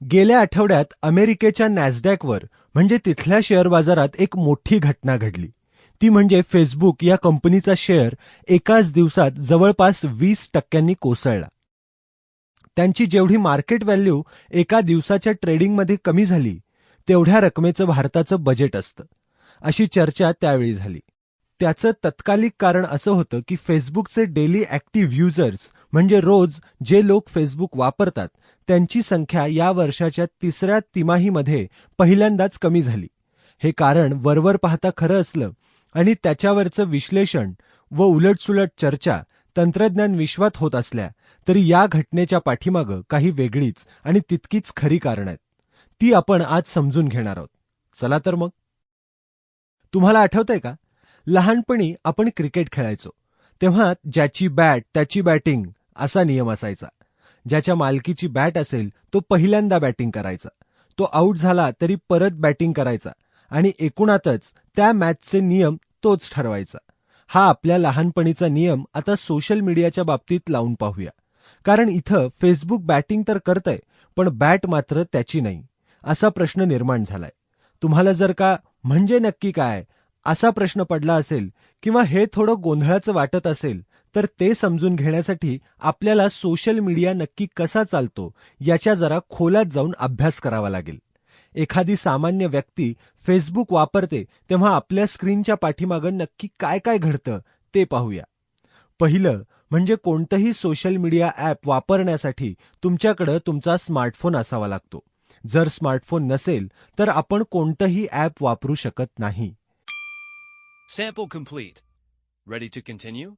गेल्या आठवड्यात अमेरिकेच्या नॅसडॅकवर म्हणजे तिथल्या शेअर बाजारात एक मोठी घटना घडली. ती म्हणजे फेसबुक या कंपनीचा शेअर एकाच दिवसात जवळपास वीस टक्क्यांनी कोसळला. त्यांची जेवढी मार्केट व्हॅल्यू एका दिवसाच्या ट्रेडिंगमध्ये कमी झाली तेवढ्या रकमेचं भारताचं बजेट असतं अशी चर्चा त्यावेळी झाली. त्याचं तत्कालिक कारण असं होतं की फेसबुकचे डेली ऍक्टिव्ह युजर्स म्हणजे रोज जे लोक फेसबुक वापरतात त्यांची संख्या या वर्षाच्या तिसऱ्या तिमाहीमध्ये पहिल्यांदाच कमी झाली. हे कारण वरवर पाहता खरं असलं आणि त्याच्यावरचं विश्लेषण व उलटसुलट चर्चा तंत्रज्ञान विश्वात होत असल्या तरी या घटनेच्या पाठीमागं काही वेगळीच आणि तितकीच खरी कारण आहेत. ती आपण आज समजून घेणार आहोत. चला तर मग. तुम्हाला आठवतंय का? लहानपणी आपण क्रिकेट खेळायचो. तेव्हा ज्याची बॅट त्याची बॅटिंग असा नियम असायचा. ज्याच्या मालकीची बॅट असेल तो पहिल्यांदा बॅटिंग करायचा. तो आऊट झाला तरी परत बॅटिंग करायचा आणि एकूणातच त्या मॅचचे नियम तोच ठरवायचा. हा आपल्या लहानपणीचा नियम आता सोशल मीडियाच्या बाबतीत लावून पाहूया. कारण इथं फेसबुक बॅटिंग तर करतंय पण बॅट मात्र त्याची नाही. असा प्रश्न निर्माण झालाय. तुम्हाला जर का म्हणजे नक्की काय असा प्रश्न पडला असेल किंवा हे थोडं गोंधळाचं वाटत असेल तर ते समजून घेण्यासाठी आपल्याला सोशल मीडिया नक्की कसा चालतो याच्या जरा खोलात जाऊन अभ्यास करावा लागेल एखादी सामान्य व्यक्ती फेसबुक वापरते तेव्हा आपल्या स्क्रीनच्या पाठीमागं नक्की काय काय घडतं ते पाहूया पहिलं म्हणजे कोणतंही सोशल मीडिया ॲप वापरण्यासाठी तुमच्याकडं तुमचा स्मार्टफोन असावा लागतो जर स्मार्टफोन नसेल तर आपण कोणतंही ॲप वापरू शकत नाही Sample complete. Ready to continue?